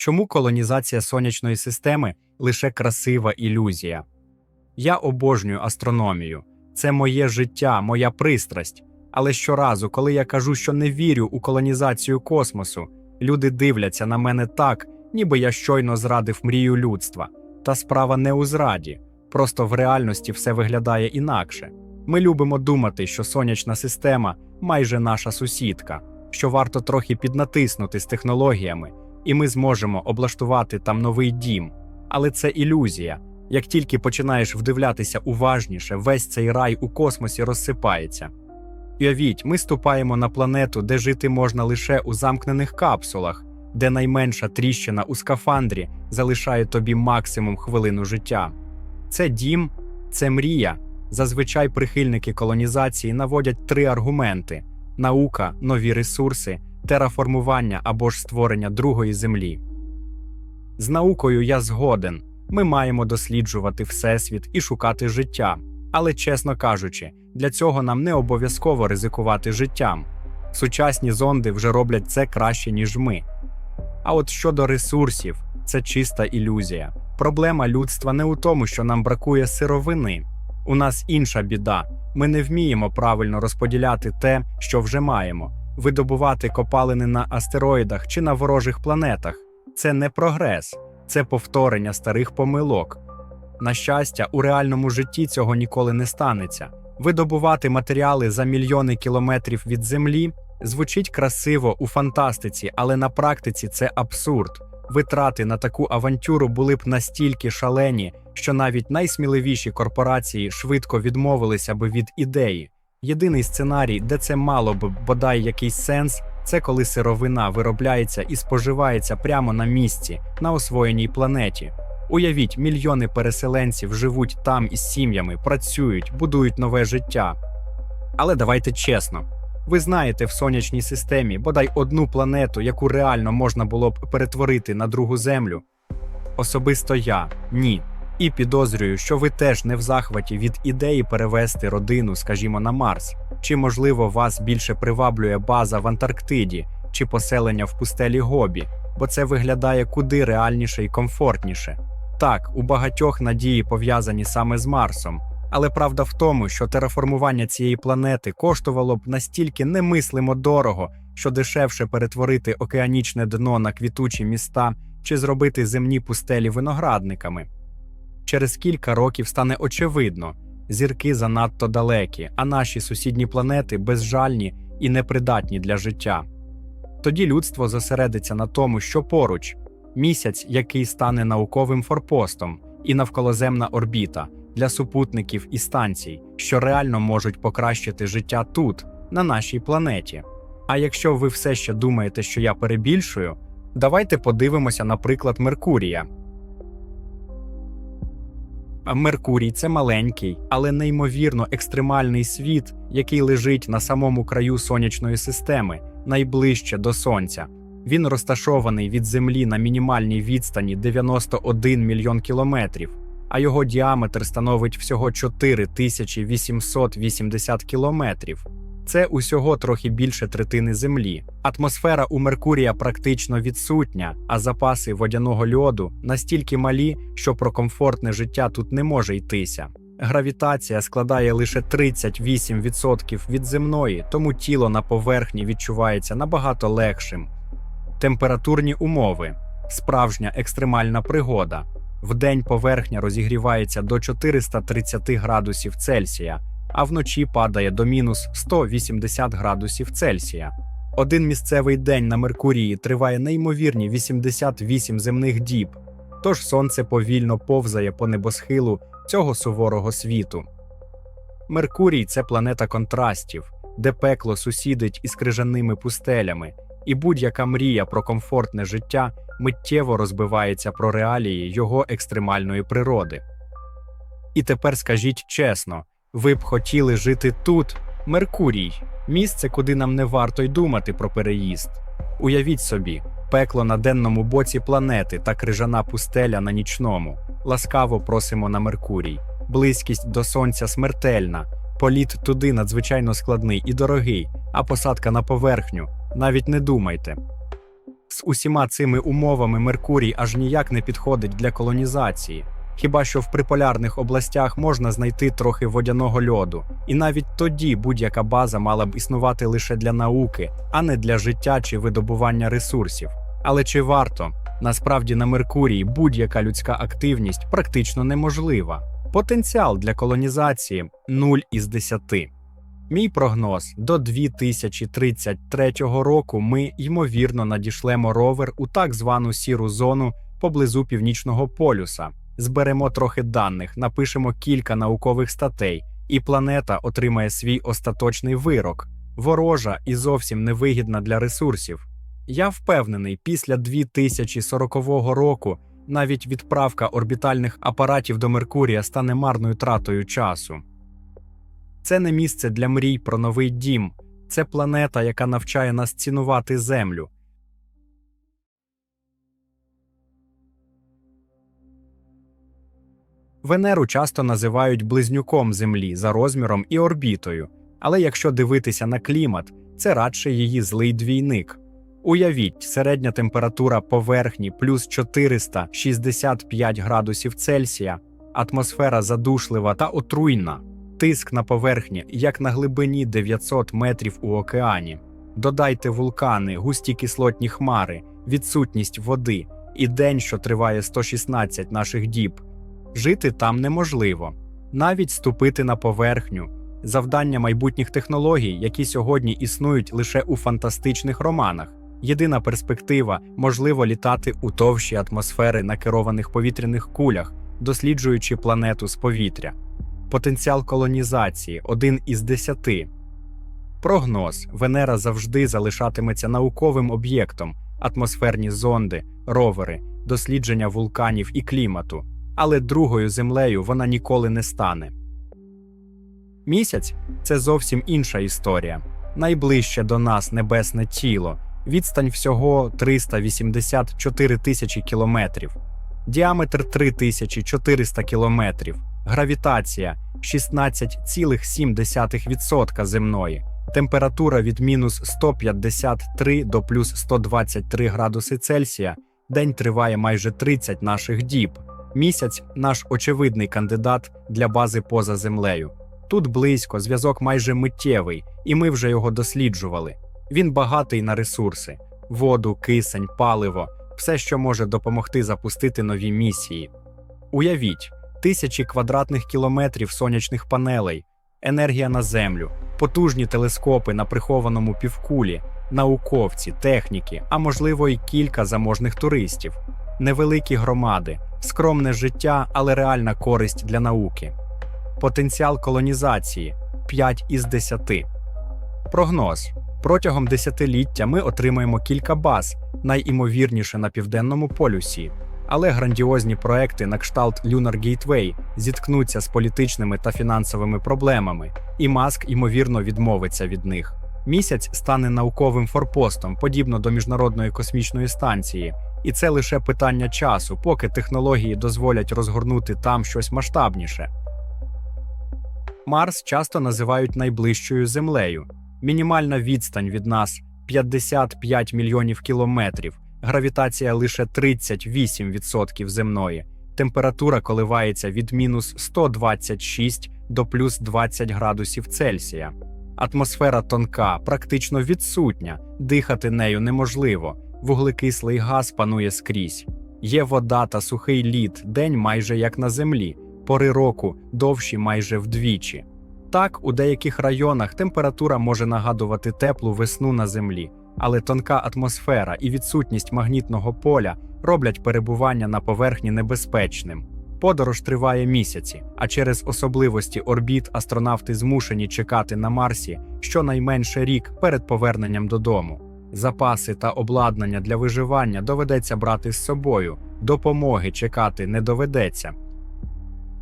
Чому колонізація сонячної системи лише красива ілюзія? Я обожнюю астрономію. Це моє життя, моя пристрасть. Але щоразу, коли я кажу, що не вірю у колонізацію космосу, люди дивляться на мене так, ніби я щойно зрадив мрію людства. Та справа не у зраді, просто в реальності все виглядає інакше. Ми любимо думати, що сонячна система майже наша сусідка, що варто трохи піднатиснути з технологіями, і ми зможемо облаштувати там новий дім. Але це ілюзія. Як тільки починаєш вдивлятися уважніше, весь цей рай у космосі розсипається. Уявіть, ми ступаємо на планету, де жити можна лише у замкнених капсулах, де найменша тріщина у скафандрі залишає тобі максимум хвилину життя. Це дім, це мрія. Зазвичай прихильники колонізації наводять три аргументи: наука, нові ресурси, тераформування або ж створення другої землі. З наукою я згоден. Ми маємо досліджувати Всесвіт і шукати життя. Але, чесно кажучи, для цього нам не обов'язково ризикувати життям. Сучасні зонди вже роблять це краще, ніж ми. А от щодо ресурсів, це чиста ілюзія. Проблема людства не у тому, що нам бракує сировини. У нас інша біда. Ми не вміємо правильно розподіляти те, що вже маємо, видобувати копалини на астероїдах чи на ворожих планетах. Це не прогрес, це повторення старих помилок. На щастя, у реальному житті цього ніколи не станеться. Видобувати матеріали за мільйони кілометрів від Землі звучить красиво у фантастиці, але на практиці це абсурд. Витрати на таку авантюру були б настільки шалені, що навіть найсміливіші корпорації швидко відмовилися би від ідеї. Єдиний сценарій, де це мало б бодай якийсь сенс, це коли сировина виробляється і споживається прямо на місці, на освоєній планеті. Уявіть, мільйони переселенців живуть там із сім'ями, працюють, будують нове життя. Але давайте чесно. Ви знаєте в сонячній системі бодай одну планету, яку реально можна було б перетворити на другу землю? Особисто я ні. І підозрюю, що ви теж не в захваті від ідеї перевести родину, скажімо, на Марс. Чи, можливо, вас більше приваблює база в Антарктиді чи поселення в пустелі Гобі, бо це виглядає куди реальніше і комфортніше. Так, у багатьох надії пов'язані саме з Марсом, але правда в тому, що тераформування цієї планети коштувало б настільки немислимо дорого, що дешевше перетворити океанічне дно на квітучі міста чи зробити земні пустелі виноградниками. Через кілька років стане очевидно, зірки занадто далекі, а наші сусідні планети безжальні і непридатні для життя. Тоді людство зосередиться на тому, що поруч місяць, який стане науковим форпостом, і навколоземна орбіта для супутників і станцій, що реально можуть покращити життя тут, на нашій планеті. А якщо ви все ще думаєте, що я перебільшую, давайте подивимося, наприклад, Меркурія. Меркурій це маленький, але неймовірно екстремальний світ, який лежить на самому краю сонячної системи, найближче до Сонця. Він розташований від Землі на мінімальній відстані 91 мільйон кілометрів, а його діаметр становить всього 4880 кілометрів. Це усього трохи більше третини Землі. Атмосфера у Меркурія практично відсутня, а запаси водяного льоду настільки малі, що про комфортне життя тут не може йтися. Гравітація складає лише 38% від земної, тому тіло на поверхні відчувається набагато легшим. Температурні умови справжня екстремальна пригода. Вдень поверхня розігрівається до 430 градусів Цельсія, а вночі падає до мінус 180 градусів Цельсія. Один місцевий день на Меркурії триває неймовірні 88 земних діб, тож сонце повільно повзає по небосхилу цього суворого світу. Меркурій це планета контрастів, де пекло сусідить із крижаними пустелями, і будь-яка мрія про комфортне життя миттєво розбивається про реалії його екстремальної природи. І тепер скажіть чесно, ви б хотіли жити тут, Меркурій, місце, куди нам не варто й думати про переїзд. Уявіть собі, пекло на денному боці планети та крижана пустеля на нічному. Ласкаво просимо на Меркурій. Близькість до сонця смертельна, політ туди надзвичайно складний і дорогий, а посадка на поверхню навіть не думайте. З усіма цими умовами Меркурій аж ніяк не підходить для колонізації. Хіба що в приполярних областях можна знайти трохи водяного льоду, і навіть тоді будь-яка база мала б існувати лише для науки, а не для життя чи видобування ресурсів. Але чи варто? Насправді на Меркурії будь-яка людська активність практично неможлива. Потенціал для колонізації 0 із 10. Мій прогноз до 2033 року ми ймовірно надішлемо ровер у так звану сіру зону поблизу північного полюса. Зберемо трохи даних, напишемо кілька наукових статей, і планета отримає свій остаточний вирок, ворожа і зовсім невигідна для ресурсів. Я впевнений, після 2040 року навіть відправка орбітальних апаратів до Меркурія стане марною тратою часу. Це не місце для мрій про новий дім, це планета, яка навчає нас цінувати Землю. Венеру часто називають близнюком Землі за розміром і орбітою, але якщо дивитися на клімат, це радше її злий двійник. Уявіть, середня температура поверхні плюс 465 градусів Цельсія, атмосфера задушлива та отруйна, тиск на поверхні, як на глибині 900 метрів у океані. Додайте вулкани, густі кислотні хмари, відсутність води і день, що триває 116 наших діб. Жити там неможливо, навіть ступити на поверхню. Завдання майбутніх технологій, які сьогодні існують лише у фантастичних романах. Єдина перспектива можливо літати у товщі атмосфери на керованих повітряних кулях, досліджуючи планету з повітря. Потенціал колонізації один із десяти. Прогноз: Венера завжди залишатиметься науковим об'єктом, атмосферні зонди, ровери, дослідження вулканів і клімату, але другою землею вона ніколи не стане. Місяць це зовсім інша історія. Найближче до нас небесне тіло, відстань всього 384 тисячі кілометрів, діаметр 3400 кілометрів, гравітація 16,7% земної, температура від мінус 153 до плюс 123 градуси Цельсія, день триває майже 30 наших діб. Місяць наш очевидний кандидат для бази поза землею. Тут близько, зв'язок майже миттєвий, і ми вже його досліджували. Він багатий на ресурси: воду, кисень, паливо, все, що може допомогти запустити нові місії. Уявіть, тисячі квадратних кілометрів сонячних панелей, енергія на землю, потужні телескопи на прихованому півкулі, науковці, техніки, а можливо, й кілька заможних туристів, невеликі громади, скромне життя, але реальна користь для науки. Потенціал колонізації 5 із 10. Прогноз. Протягом десятиліття ми отримаємо кілька баз, найімовірніше на південному полюсі. Але грандіозні проекти на кшталт Lunar Gateway зіткнуться з політичними та фінансовими проблемами, і Маск, ймовірно, відмовиться від них. Місяць стане науковим форпостом, подібно до міжнародної космічної станції, і це лише питання часу, поки технології дозволять розгорнути там щось масштабніше. Марс часто називають найближчою землею. Мінімальна відстань від нас 55 мільйонів кілометрів, гравітація лише 38% земної, температура коливається від мінус 126 до плюс 20 градусів Цельсія. Атмосфера тонка, практично відсутня, дихати нею неможливо, вуглекислий газ панує скрізь. Є вода та сухий лід, день майже як на землі, пори року довші майже вдвічі. Так, у деяких районах температура може нагадувати теплу весну на землі, але тонка атмосфера і відсутність магнітного поля роблять перебування на поверхні небезпечним. Подорож триває місяці, а через особливості орбіт астронавти змушені чекати на Марсі щонайменше рік перед поверненням додому. Запаси та обладнання для виживання доведеться брати з собою, допомоги чекати не доведеться.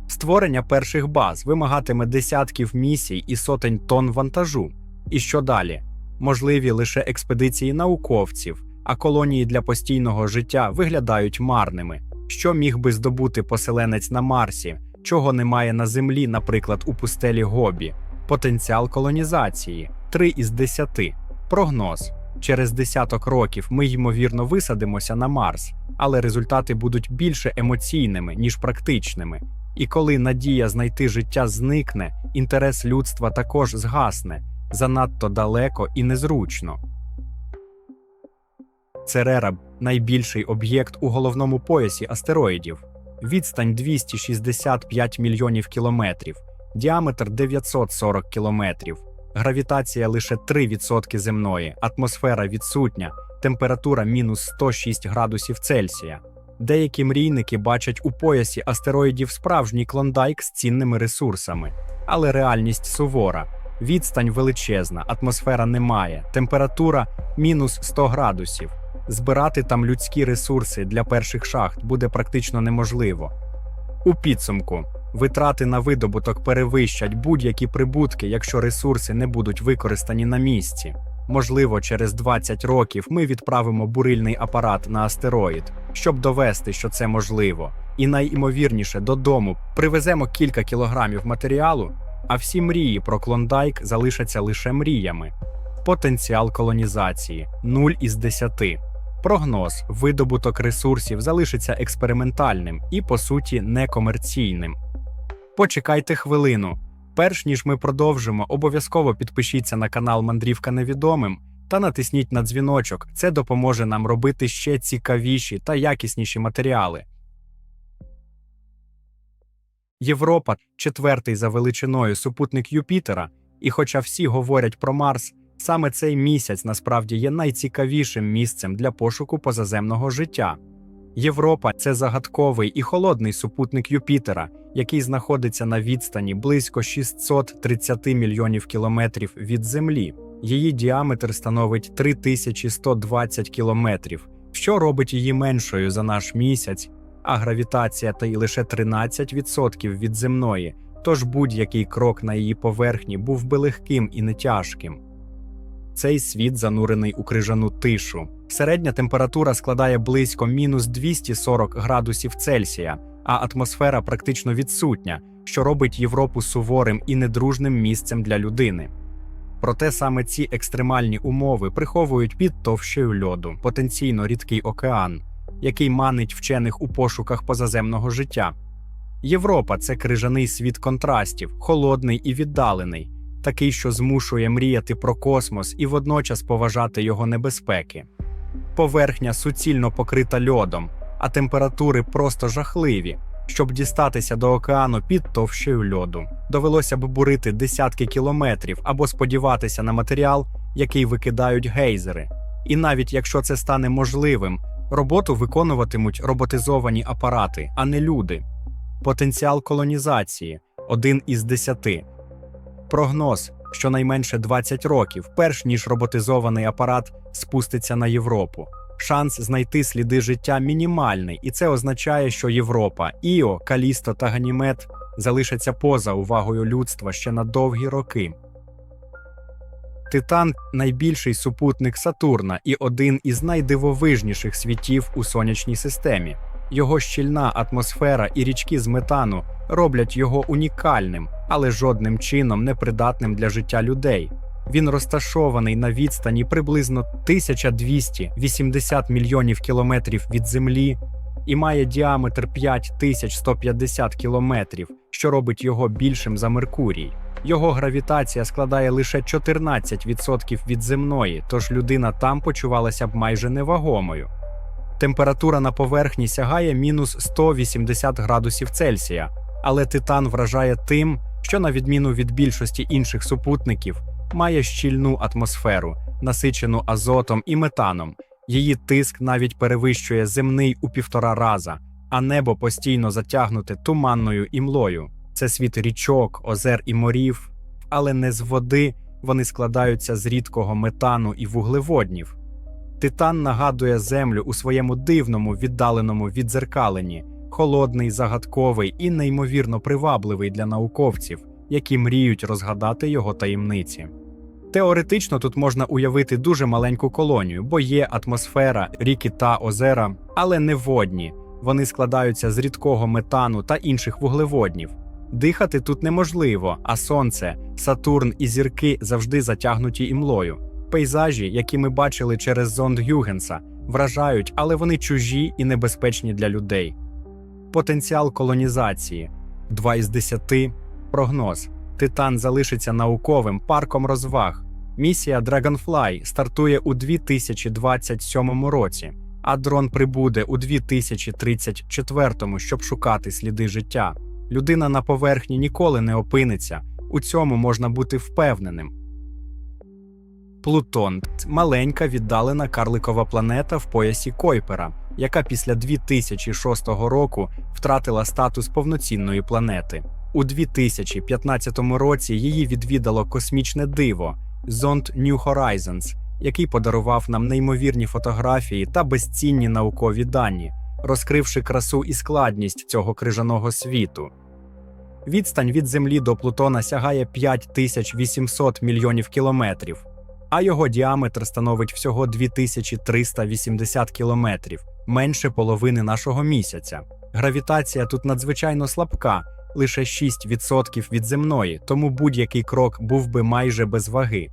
Створення перших баз вимагатиме десятків місій і сотень тонн вантажу. І що далі? Можливі лише експедиції науковців, а колонії для постійного життя виглядають марними. Що міг би здобути поселенець на Марсі, чого немає на Землі, наприклад, у пустелі Гобі, потенціал колонізації 3 із 10. Прогноз. Через десяток років ми ймовірно висадимося на Марс, але результати будуть більше емоційними, ніж практичними. І коли надія знайти життя зникне, інтерес людства також згасне занадто далеко і незручно. Церера найбільший об'єкт у головному поясі астероїдів. Відстань 265 мільйонів кілометрів, діаметр 940 кілометрів, гравітація лише 3% земної, атмосфера відсутня, температура мінус 106 градусів Цельсія. Деякі мрійники бачать у поясі астероїдів справжній клондайк з цінними ресурсами, але реальність сувора. Відстань величезна, атмосфера немає, температура мінус 100 градусів. Збирати там людські ресурси для перших шахт буде практично неможливо. У підсумку, витрати на видобуток перевищать будь-які прибутки, якщо ресурси не будуть використані на місці. Можливо, через 20 років ми відправимо бурильний апарат на астероїд, щоб довести, що це можливо. І найімовірніше додому привеземо кілька кілограмів матеріалу, а всі мрії про клондайк залишаться лише мріями. Потенціал колонізації 0 із 10. Прогноз видобуток ресурсів залишиться експериментальним і, по суті, некомерційним. Почекайте хвилину. Перш ніж ми продовжимо, обов'язково підпишіться на канал Мандрівка Невідомим та натисніть на дзвіночок. Це допоможе нам робити ще цікавіші та якісніші матеріали. Європа четвертий за величиною супутник Юпітера, і хоча всі говорять про Марс, саме цей місяць насправді є найцікавішим місцем для пошуку позаземного життя. Європа це загадковий і холодний супутник Юпітера, який знаходиться на відстані близько 630 мільйонів кілометрів від Землі. Її діаметр становить 3120 кілометрів, що робить її меншою за наш місяць, а гравітація та й лише 13% від земної, тож будь-який крок на її поверхні був би легким і не тяжким. Цей світ занурений у крижану тишу. Середня температура складає близько мінус 240 градусів Цельсія, а атмосфера практично відсутня, що робить Європу суворим і недружним місцем для людини. Проте саме ці екстремальні умови приховують під товщею льоду потенційно рідкий океан, який манить вчених у пошуках позаземного життя. Європа це крижаний світ контрастів, холодний і віддалений, такий, що змушує мріяти про космос і водночас поважати його небезпеки. Поверхня суцільно покрита льодом, а температури просто жахливі. Щоб дістатися до океану під товщею льоду, довелося б бурити десятки кілометрів або сподіватися на матеріал, який викидають гейзери. І навіть якщо це стане можливим, роботу виконуватимуть роботизовані апарати, а не люди. Потенціал колонізації один із десяти. Прогноз щонайменше 20 років, перш ніж роботизований апарат спуститься на Європу. Шанс знайти сліди життя мінімальний, і це означає, що Європа, Іо, Калісто та Ганімед залишаться поза увагою людства ще на довгі роки. Титан найбільший супутник Сатурна і один із найдивовижніших світів у сонячній системі. Його щільна атмосфера і річки з метану роблять його унікальним, але жодним чином не придатним для життя людей. Він розташований на відстані приблизно 1280 мільйонів кілометрів від Землі і має діаметр 5150 кілометрів, що робить його більшим за Меркурій. Його гравітація складає лише 14% від земної, тож людина там почувалася б майже невагомою. Температура на поверхні сягає мінус 180 градусів Цельсія, але Титан вражає тим, що, на відміну від більшості інших супутників, має щільну атмосферу, насичену азотом і метаном. Її тиск навіть перевищує земний у півтора раза, а небо постійно затягнуте туманною імлою. Це світ річок, озер і морів, але не з води вони складаються з рідкого метану і вуглеводнів. Титан нагадує Землю у своєму дивному віддаленому віддзеркаленні, холодний, загадковий і неймовірно привабливий для науковців, які мріють розгадати його таємниці. Теоретично тут можна уявити дуже маленьку колонію, бо є атмосфера, ріки та озера, але не водні. Вони складаються з рідкого метану та інших вуглеводнів. Дихати тут неможливо, а сонце, Сатурн і зірки завжди затягнуті імлою. Пейзажі, які ми бачили через зонд Гюгенса, вражають, але вони чужі і небезпечні для людей. Потенціал колонізації 2 із 10. Прогноз. Титан залишиться науковим парком розваг. Місія Dragonfly стартує у 2027 році, а дрон прибуде у 2034, щоб шукати сліди життя. Людина на поверхні ніколи не опиниться. У цьому можна бути впевненим. Плутон маленька віддалена карликова планета в поясі Койпера, яка після 2006 року втратила статус повноцінної планети. У 2015 році її відвідало космічне диво зонд New Horizons, який подарував нам неймовірні фотографії та безцінні наукові дані, розкривши красу і складність цього крижаного світу. Відстань від Землі до Плутона сягає 5800 мільйонів кілометрів, а його діаметр становить всього 2380 кілометрів, менше половини нашого місяця. Гравітація тут надзвичайно слабка, лише 6% від земної, тому будь-який крок був би майже без ваги.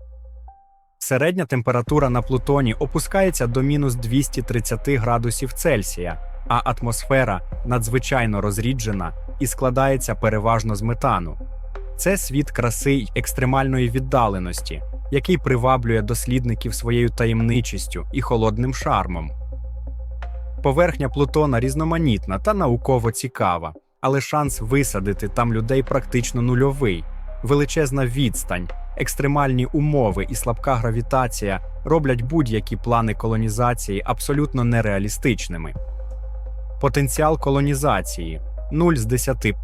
Середня температура на Плутоні опускається до мінус 230 градусів Цельсія, а атмосфера надзвичайно розріджена і складається переважно з метану. Це світ краси й екстремальної віддаленості, який приваблює дослідників своєю таємничістю і холодним шармом. Поверхня Плутона різноманітна та науково цікава, але шанс висадити там людей практично нульовий. Величезна відстань, екстремальні умови і слабка гравітація роблять будь-які плани колонізації абсолютно нереалістичними. Потенціал колонізації 0 з 10.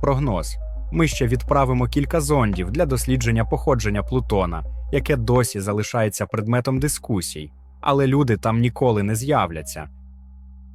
Прогноз. Ми ще відправимо кілька зондів для дослідження походження Плутона, яке досі залишається предметом дискусій, але люди там ніколи не з'являться.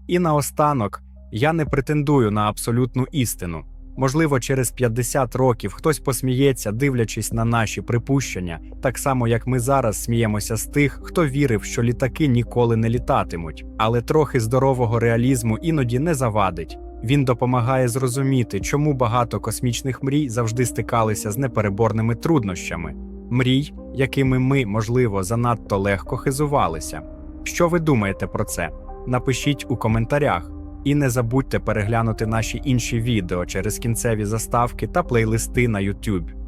І наостанок я не претендую на абсолютну істину. Можливо, через 50 років хтось посміється, дивлячись на наші припущення, так само як ми зараз сміємося з тих, хто вірив, що літаки ніколи не літатимуть, але трохи здорового реалізму іноді не завадить. Він допомагає зрозуміти, чому багато космічних мрій завжди стикалися з непереборними труднощами, мрій, якими ми, можливо, занадто легко хизувалися. Що ви думаєте про це? Напишіть у коментарях. І не забудьте переглянути наші інші відео через кінцеві заставки та плейлисти на YouTube.